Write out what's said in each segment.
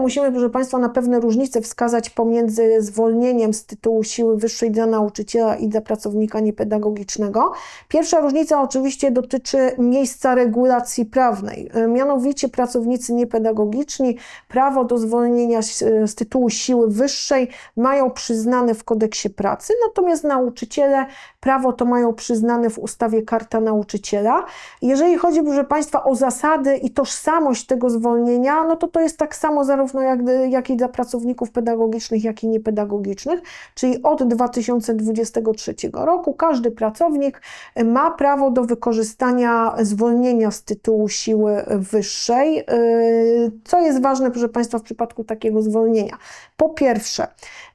musimy, proszę Państwa, na pewne różnice wskazać pomiędzy zwolnieniem z tytułu siły wyższej dla nauczyciela i dla pracownika niepedagogicznego. Pierwsza różnica oczywiście dotyczy miejsca regulacji prawnej. E, Mianowicie pracownicy niepedagogiczni prawo do zwolnienia z, z tytułu siły wyższej mają przyznane w kodeksie pracy, natomiast nauczyciele prawo to mają przyznane w ustawie Karta Nauczyciela. Jeżeli chodzi, proszę Państwa, o zasady i tożsamość tego zwolnienia, no to to jest tak samo zarówno jak, jak i dla pracowników pedagogicznych, jak i niepedagogicznych, czyli od 2023 roku każdy pracownik ma prawo do wykorzystania zwolnienia z tytułu siły wyższej. Yy, Co jest ważne, proszę Państwa, w przypadku takiego zwolnienia? Po pierwsze,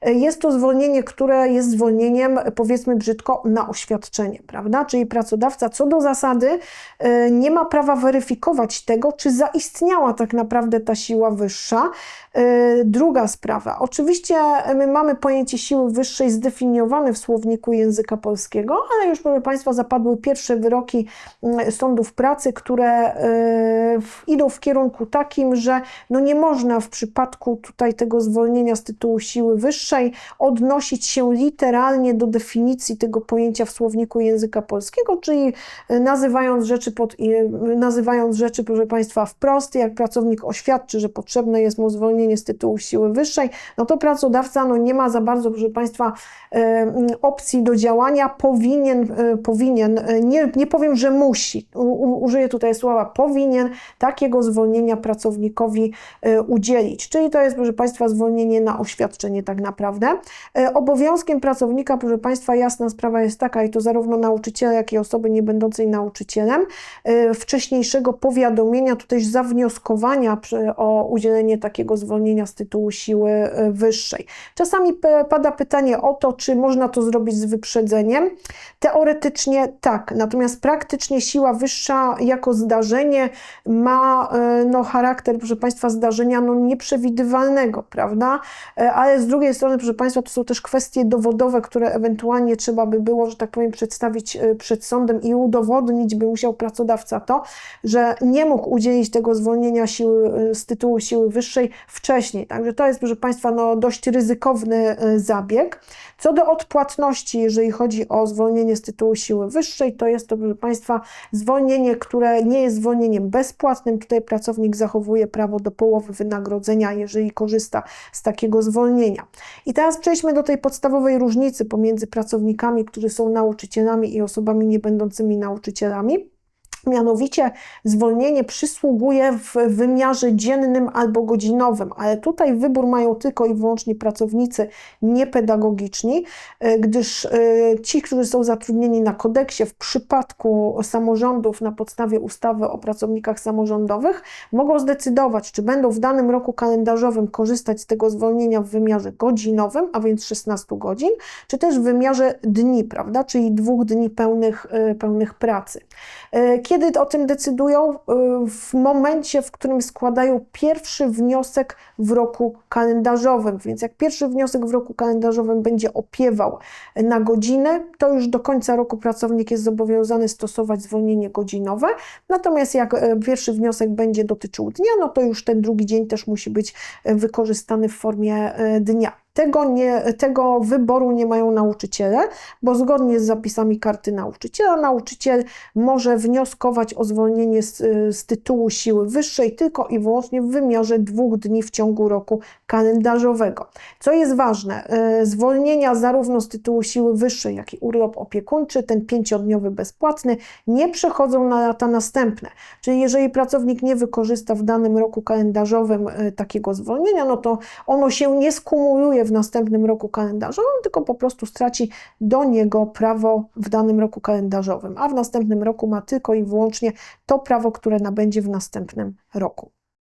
jest to zwolnienie, które jest zwolnieniem, powiedzmy brzydko, na oświadczenie, prawda? Czyli pracodawca co do zasady yy, nie ma prawa weryfikować tego, czy zaistniała tak naprawdę ta siła wyższa. Yy, Druga sprawa. Oczywiście my mamy pojęcie siły wyższej zdefiniowane w słowniku języka polskiego, ale już, proszę Państwa, zapadły pierwsze wyroki sądów pracy, które idą w kierunku takim, że no nie można w przypadku tutaj tego zwolnienia z tytułu siły wyższej odnosić się literalnie do definicji tego pojęcia w słowniku języka polskiego, czyli yy, nazywając rzeczy, pod, yy, nazywając rzeczy, proszę Państwa, wprost, jak pracownik oświadczy, że potrzebne jest mu zwolnienie z tytułu siły wyższej, no to pracodawca no nie ma za bardzo, proszę Państwa, e, opcji do działania, powinien, e, powinien e, nie, nie powiem, że musi, użyję tutaj słowa powinien takiego zwolnienia pracownikowi e, udzielić. Czyli to jest, proszę Państwa, zwolnienie na oświadczenie tak naprawdę. E, Obowiązkiem pracownika, proszę Państwa, jasna sprawa jest taka, i to zarówno nauczyciela, jak i osoby nie będącej nauczycielem, e, wcześniejszego powiadomienia, tutaj zawnioskowania o udzielenie takiego zwolnienia z tytułu siły e, wyższej. Czasami pada pytanie o to, czy można to zrobić z wyprzedzeniem. Teoretycznie tak, natomiast praktycznie siła wyższa jako zdarzenie ma no, charakter, proszę Państwa, zdarzenia no, nieprzewidywalnego, prawda? E, Ale z drugiej strony, proszę Państwa, to są też kwestie dowodowe, które ewentualnie trzeba by było, że tak powiem, przedstawić e, przed sądem i udowodnić by musiał pracodawca to, że nie mógł udzielić tego zwolnienia siły, e, z tytułu siły wyższej wcześniej. Także to jest, proszę Państwa, no, dość ryzykowny zabieg. Co do odpłatności, jeżeli chodzi o zwolnienie z tytułu siły wyższej, to jest to, proszę Państwa, zwolnienie, które nie jest zwolnieniem bezpłatnym. Tutaj pracownik zachowuje prawo do połowy wynagrodzenia, jeżeli korzysta z takiego zwolnienia. I teraz przejdźmy do tej podstawowej różnicy pomiędzy pracownikami, którzy są nauczycielami i osobami niebędącymi nauczycielami. Mianowicie zwolnienie przysługuje w wymiarze dziennym albo godzinowym, ale tutaj wybór mają tylko i wyłącznie pracownicy niepedagogiczni, e, gdyż e, ci, którzy są zatrudnieni na kodeksie w przypadku samorządów na podstawie ustawy o pracownikach samorządowych, mogą zdecydować, czy będą w danym roku kalendarzowym korzystać z tego zwolnienia w wymiarze godzinowym, a więc 16 godzin, czy też w wymiarze dni, prawda, czyli dwóch dni pełnych, e, pełnych pracy. E, Kiedy o tym decydują? E, W momencie, w którym składają pierwszy wniosek w roku kalendarzowym. Więc jak pierwszy wniosek w roku kalendarzowym będzie opiewał na godzinę, to już do końca roku pracownik jest zobowiązany stosować zwolnienie godzinowe. Natomiast jak e, pierwszy wniosek będzie dotyczył dnia, no to już ten drugi dzień też musi być e, wykorzystany w formie e, dnia. Tego, nie, tego wyboru nie mają nauczyciele, bo zgodnie z zapisami karty nauczyciela, nauczyciel może wnioskować o zwolnienie z, z tytułu siły wyższej tylko i wyłącznie w wymiarze dwóch dni w ciągu roku kalendarzowego. Co jest ważne, e, zwolnienia zarówno z tytułu siły wyższej, jak i urlop opiekuńczy, ten pięciodniowy bezpłatny, nie przechodzą na lata następne. Czyli jeżeli pracownik nie wykorzysta w danym roku kalendarzowym e, takiego zwolnienia, no to ono się nie skumuluje w następnym roku kalendarzowym, tylko po prostu straci do niego prawo w danym roku kalendarzowym, a w następnym roku ma tylko i wyłącznie to prawo, które nabędzie w następnym roku.